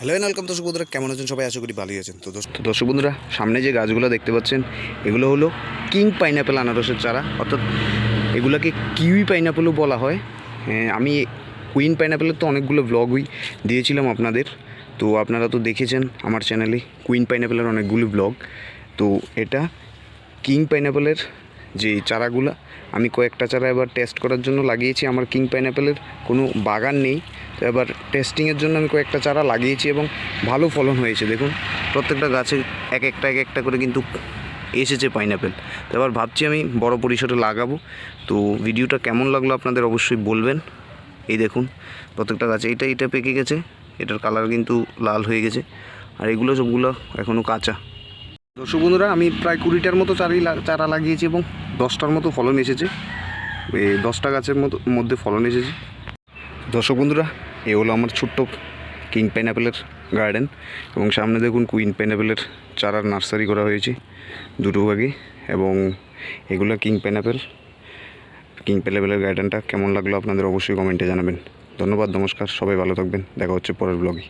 Hello welcome দর্শক বন্ধুরা কেমন আছেন সবাই? আশা করি ভালোই আছেন। তো তো দর্শক বন্ধুরা সামনে যে গাছগুলো দেখতে পাচ্ছেন এগুলো হলো কিং পাইনাপেল আনারসের চারা। অর্থাৎ এগুলোকে কিউই পাইনাপেলও বলা হয়। হ্যাঁ, আমি কুইন পাইনাপেলের তো অনেকগুলো ব্লগই দিয়েছিলাম আপনাদের। তো আপনারা তো দেখেছেন আমার চ্যানেলে কুইন পাইনাপেলের অনেকগুলো ব্লগ তো এটা কিং পাইনাপেলের যে চারাগুলা, আমি কয়েকটা চারা এবার টেস্ট করার জন্য লাগিয়েছি। আমার কিং পাইনাপেলের কোনো বাগান নেই। তো এবার টেস্টিংয়ের জন্য আমি কয়েকটা চারা লাগিয়েছি এবং ভালো ফলন হয়েছে। দেখুন, প্রত্যেকটা গাছে এক একটা এক একটা করে কিন্তু এসেছে পাইনাপেল তো এবার ভাবছি আমি বড় পরিসরে লাগাবো। তো ভিডিওটা কেমন লাগল আপনাদের অবশ্যই বলবেন। এই দেখুন, প্রত্যেকটা গাছে এইটা এটা পেকে গেছে। এটার কালার কিন্তু লাল হয়ে গেছে। আর এগুলো সবগুলো এখনও কাঁচা। দর্শক বন্ধুরা আমি প্রায় কুড়িটার মতো চারি চারা লাগিয়েছি এবং দশটার মতো ফলন এসেছে। এই দশটা গাছের মতো, মধ্যে ফলন এসেছে। দর্শক বন্ধুরা, এ হলো আমার ছোট্ট কিং পাইনাপেলের গার্ডেন এবং সামনে দেখুন কুইন পাইনাপেলের চারার নার্সারি করা হয়েছে দুটো ভাগে এবং এগুলো কিং পাইনাপেল। কিং পাইনাপেলের গার্ডেনটা কেমন লাগল আপনাদের অবশ্যই কমেন্টে জানাবেন। ধন্যবাদ, নমস্কার, সবাই ভালো থাকবেন। দেখা হচ্ছে পরের ব্লগে